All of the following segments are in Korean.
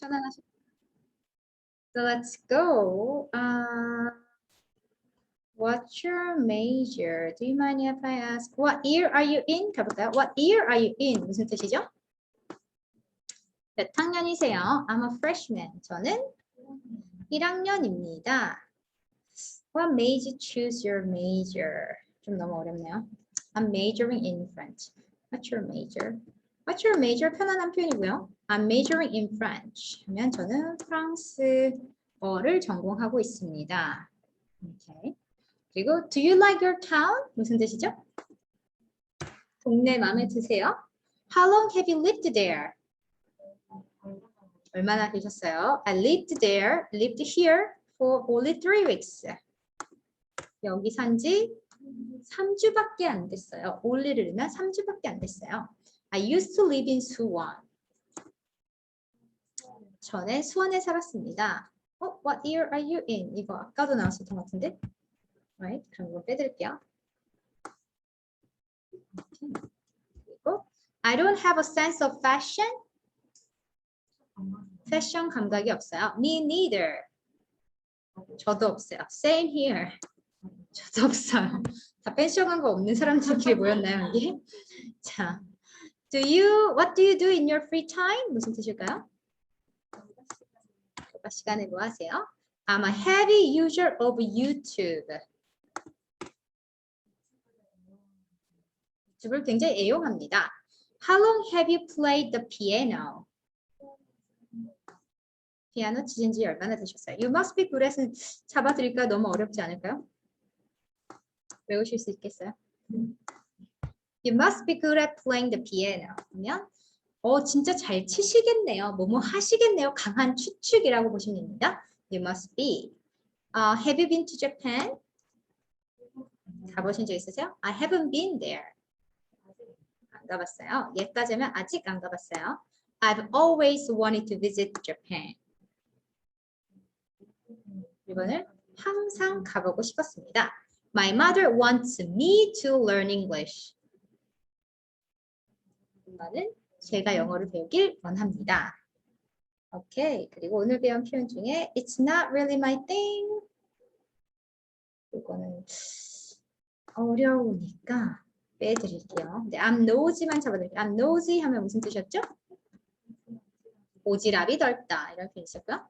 편안하시. So let's go. Uh, what's your major? Do you mind if I ask what year are you in? 가볼까요? What year are you in? 무슨 뜻이죠? 몇 학년이세요? I'm a freshman. 저는 1학년입니다. What made you choose your major? 좀 너무 어렵네요. I'm majoring in French. What's your major? What's your major? 편안한 표현이고요. I'm majoring in French. 하면 저는 프랑스어를 전공하고 있습니다. Okay. 그리고 Do you like your town? 무슨 뜻이죠? 동네 마음에 드세요? How long have you lived there? 얼마나 되셨어요? I lived there, lived here for only three weeks. 여기 산지 3주밖에 안 됐어요. only를 넣으면 3주밖에 안 됐어요. I used to live in 수원. 전에 수원에 살았습니다. 어, what year are you in? 이거 아까도 나왔었던 것 같은데. Right? 그럼 이거 빼드릴게요. 그리고 I don't have a sense of fashion. 패션 감각이 없어요. Me neither. 저도 없어요. Same here. 저도 없어요. 다 패션 감각 없는 사람들끼리 모였나요, 여기? 자, do you, what do you do in your free time? 무슨 뜻일까요? 교과 시간에 뭐 하세요? I'm a heavy user of YouTube. 유튜브를 굉장히 애용합니다. How long have you played the piano? 피아노 치신 지 얼마나 되셨어요? You must be good at은 잡아드릴까 너무 어렵지 않을까요? 외우실 수 있겠어요? You must be good at playing the piano. 그러면 어 진짜 잘 치시겠네요. 뭐뭐 하시겠네요. 강한 추측이라고 보시면 됩니다. You must be. Uh, have you been to Japan? 가보신 적 있으세요? I haven't been there. 안 가봤어요. 예까지 하면 아직 안 가봤어요. I've always wanted to visit Japan. 이번을 항상 가보고 싶었습니다. My mother wants me to learn English. 엄마는 제가 영어를 배우길 원합니다. 오케이. 그리고 오늘 배운 표현 중에 It's not really my thing. 이거는 어려우니까 빼드릴게요. 근데 I'm nosy만 잡아드릴게요. I'm nosy 하면 무슨 뜻이었죠? 오지랖이 넓다 이런 표현 있었고요.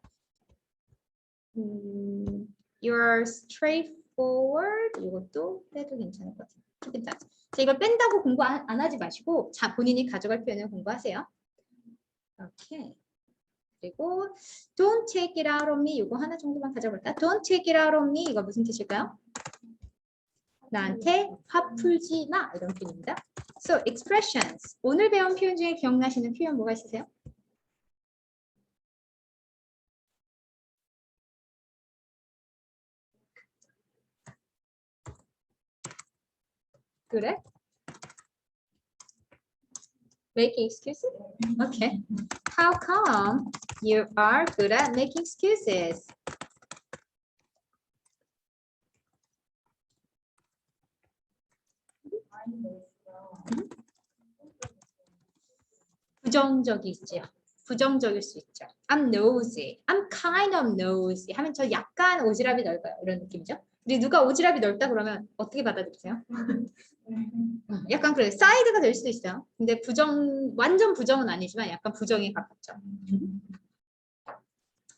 음, you're straightforward 이것도 빼도 괜찮을 것 같아요. 자, 이걸 뺀다고 공부 안, 안 하지 마시고 자 본인이 가져갈 표현을 공부하세요. 오케이. 그리고 don't take it out on me 이거 하나 정도만 가져볼까? don't take it out on me 이거 무슨 뜻일까요? 나한테 화 풀지 마 이런 표현입니다. So expressions 오늘 배운 표현 중에 기억나시는 표현 뭐가 있으세요? 그래? Making excuses? Okay. How come you are good at making excuses? 부정적이죠. 부정적일 수 있죠. I'm nosy. I'm kind of nosy. 하면 저 약간 오지랖이 넓어요. 이런 느낌이죠. 우리 누가 오지랖이 넓다 그러면 어떻게 받아들이세요? 음, 약간 그래 사이드가 될 수도 있어요. 근데 부정 완전 부정은 아니지만 약간 부정에 가깝죠.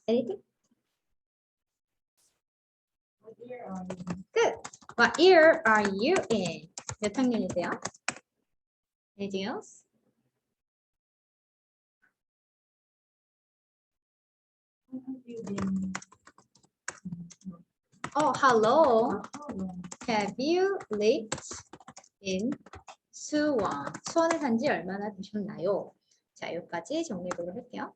Anything? Good. What year are you in? 몇 학년이세요? Anything else? Oh, hello. Have you lived in 수원? 수원에 산 지 얼마나 되셨나요? 자, 여기까지 정리해 보도록 할게요.